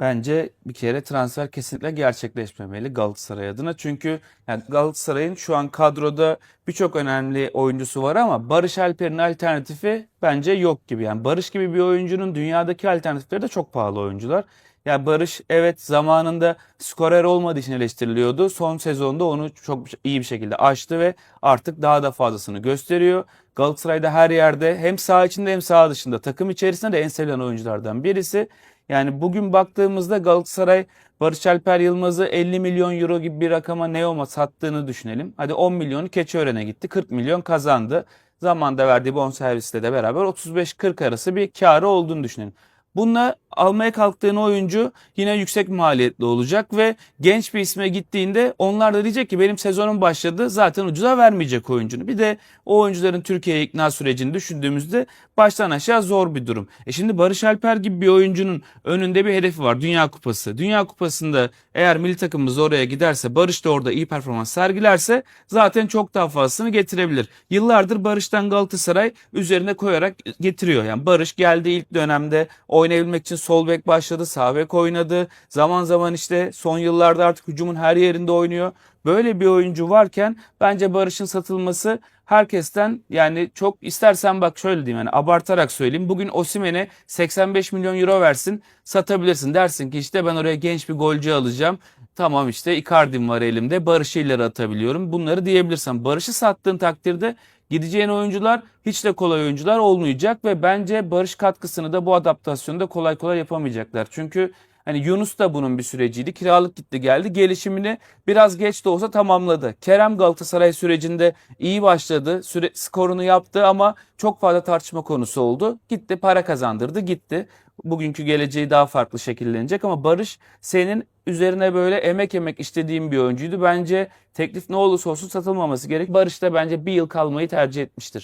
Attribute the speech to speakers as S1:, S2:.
S1: Bence bir kere transfer kesinlikle gerçekleşmemeli Galatasaray adına. Çünkü yani Galatasaray'ın şu an kadroda birçok önemli oyuncusu var ama Barış Alper'in alternatifi bence yok gibi. Yani Barış gibi bir oyuncunun dünyadaki alternatifleri de çok pahalı oyuncular. Ya Barış evet zamanında skorer olmadığı için eleştiriliyordu. Son sezonda onu çok iyi bir şekilde aştı ve artık daha da fazlasını gösteriyor. Galatasaray'da her yerde hem saha içinde hem saha dışında takım içerisinde de en sevilen oyunculardan birisi. Yani bugün baktığımızda Galatasaray Barış Alper Yılmaz'ı 50 milyon euro gibi bir rakama Neom'a sattığını düşünelim. Hadi 10 milyonu Keçiören'e gitti. 40 milyon kazandı. Zamanda verdiği bonservisle de beraber 35-40 arası bir karı olduğunu düşünelim. Bununla almaya kalktığın oyuncu yine yüksek maliyetli olacak ve genç bir isme gittiğinde onlar da diyecek ki benim sezonum başladı zaten ucuza vermeyecek oyuncunu. Bir de o oyuncuların Türkiye'ye ikna sürecini düşündüğümüzde baştan aşağı zor bir durum. E şimdi Barış Alper gibi bir oyuncunun önünde bir hedefi var Dünya Kupası. Dünya Kupası'nda eğer milli takımımız oraya giderse Barış da orada iyi performans sergilerse zaten çok daha fazlasını getirebilir. Yıllardır Barış'tan Galatasaray üzerine koyarak getiriyor. Yani Barış geldi ilk dönemde oynayabilmek için sol bek başladı, sağ bek oynadı. Zaman zaman işte son yıllarda artık hücumun her yerinde oynuyor. Böyle bir oyuncu varken bence Barış'ın satılması herkesten yani çok istersen bak şöyle diyeyim yani abartarak söyleyeyim. Bugün Osimhen'e 85 milyon euro versin satabilirsin. Dersin ki işte ben oraya genç bir golcü alacağım. Tamam işte Icardi'm var elimde. Barış'ı ileri atabiliyorum. Bunları diyebilirsen. Barış'ı sattığın takdirde gideceğin oyuncular hiç de kolay oyuncular olmayacak ve bence Barış katkısını da bu adaptasyonda kolay kolay yapamayacaklar. Çünkü Hani Yunus da bunun bir süreciydi. Kiralık gitti geldi. Gelişimini biraz geç de olsa tamamladı. Kerem Galatasaray sürecinde iyi başladı. Süre, skorunu yaptı ama çok fazla tartışma konusu oldu. Gitti para kazandırdı gitti. Bugünkü geleceği daha farklı şekillenecek ama Barış senin üzerine böyle emek emek istediğim bir oyuncuydu. Bence teklif ne olursa olsun satılmaması gerek. Barış da bence bir yıl kalmayı tercih etmiştir.